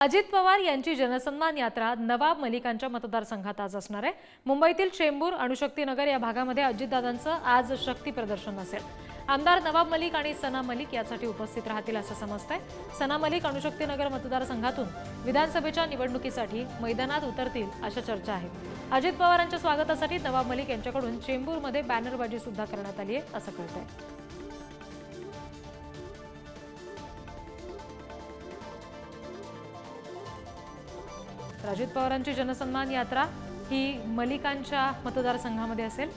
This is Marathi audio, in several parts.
अजित पवार यांची जनसन्मान यात्रा नवाब मलिकांच्या मतदारसंघात आज असणार आहे. मुंबईतील चेंबूर अणुशक्तीनगर या भागामध्ये अजितदादांचं आज शक्ती प्रदर्शन असेल. आमदार नवाब मलिक आणि सना मलिक यासाठी उपस्थित राहतील असं समजतंय. सना मलिक अणुशक्तीनगर मतदारसंघातून विधानसभेच्या निवडणुकीसाठी मैदानात उतरतील अशा चर्चा आहेत. अजित पवारांच्या स्वागतासाठी नवाब मलिक यांच्याकडून चेंबूरमध्ये बॅनरबाजी सुद्धा करण्यात आली आहे असं कळतंय. अजित पवारांची जनसन्मान यात्रा ही मलिकांच्या मतदारसंघामध्ये असेल.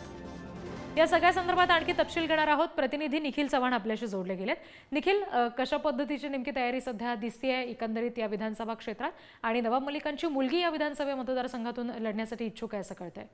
या सगळ्या संदर्भात आणखी तपशील घेणार आहोत. प्रतिनिधी निखिल चव्हाण आपल्याशी जोडले गेलेत. निखिल कशा पद्धतीची नेमकी तयारी सध्या दिसतीये एकंदरीत या विधानसभा क्षेत्रात? आणि नवाब मलिकांची मुलगी या विधानसभा मतदारसंघातून लढण्यासाठी इच्छुक आहे असं कळतंय.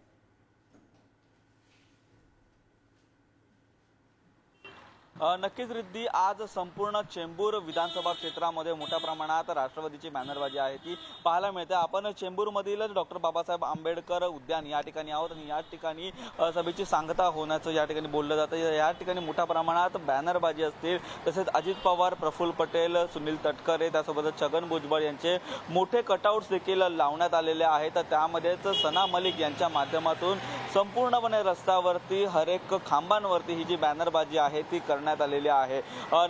नक्कीच रिद्धी आज संपूर्ण चेंबूर विधानसभा क्षेत्रामध्ये मोठ्या प्रमाणात राष्ट्रवादीची बॅनरबाजी आहे. ती पाहायला मिळते. आपण चेंबूरमधील डॉक्टर बाबासाहेब आंबेडकर उद्यान या ठिकाणी आहोत आणि या ठिकाणी सभेची सांगता होण्याचं या ठिकाणी बोललं जातं. या ठिकाणी मोठ्या प्रमाणात बॅनरबाजी असतील. तसेच अजित पवार प्रफुल्ल पटेल सुनील तटकरे त्यासोबतच छगन भुजबळ यांचे मोठे कटआउट्स देखील लावण्यात आलेले आहेत. त्यामध्येच सना मलिक यांच्या माध्यमातून संपूर्णपणे रस्त्यावरती हरेक खांबांवरती ही जी बॅनरबाजी आहे ती करण्यात आलेली आहे.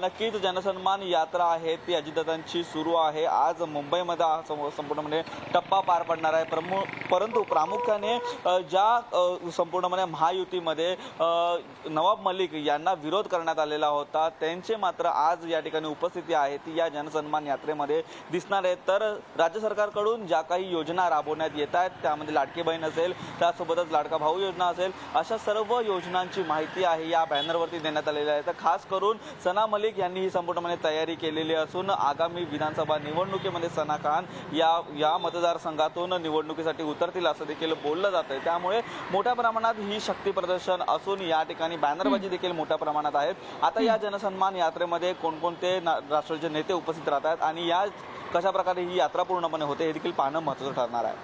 नक्कीच जनसन्मान यात्रा आहे. ती अजितदादांची सुरू आहे. आज मुंबईमध्ये हा संपूर्णपणे टप्पा पार पडणार आहे. प्रमु परंतु प्रामुख्याने ज्या संपूर्णपणे महायुतीमध्ये नवाब मलिक यांना विरोध करण्यात आलेला होता त्यांचे मात्र आज या ठिकाणी उपस्थिती आहे. ती या जनसन्मान यात्रेमध्ये दिसणार आहे. तर राज्य सरकारकडून ज्या काही योजना राबवण्यात येत आहेत त्यामध्ये लाडकी बहीण असेल त्यासोबतच लाडका भाऊ योजना असेल अशा सर्व योजनांची माहिती आहे या बॅनरवरती देण्यात आलेली आहे. तर खास करून सना मलिक यांनी ही संपूर्णपणे तयारी केलेली असून आगामी विधानसभा निवडणुकीमध्ये सना खान या या मतदारसंघातून निवडणुकीसाठी उतरतील असं देखील बोललं जात आहे त्यामुळे मोठ्या प्रमाणात ही शक्ती प्रदर्शन असून या ठिकाणी बॅनरबाजी देखील मोठ्या प्रमाणात आहेत. आता या जनसन्मान यात्रेमध्ये कोणकोणते राष्ट्राचे नेते उपस्थित राहतात आणि या कशा प्रकारे ही यात्रा पूर्णपणे होते हे देखील पाहणं महत्त्वाचं ठरणार आहे.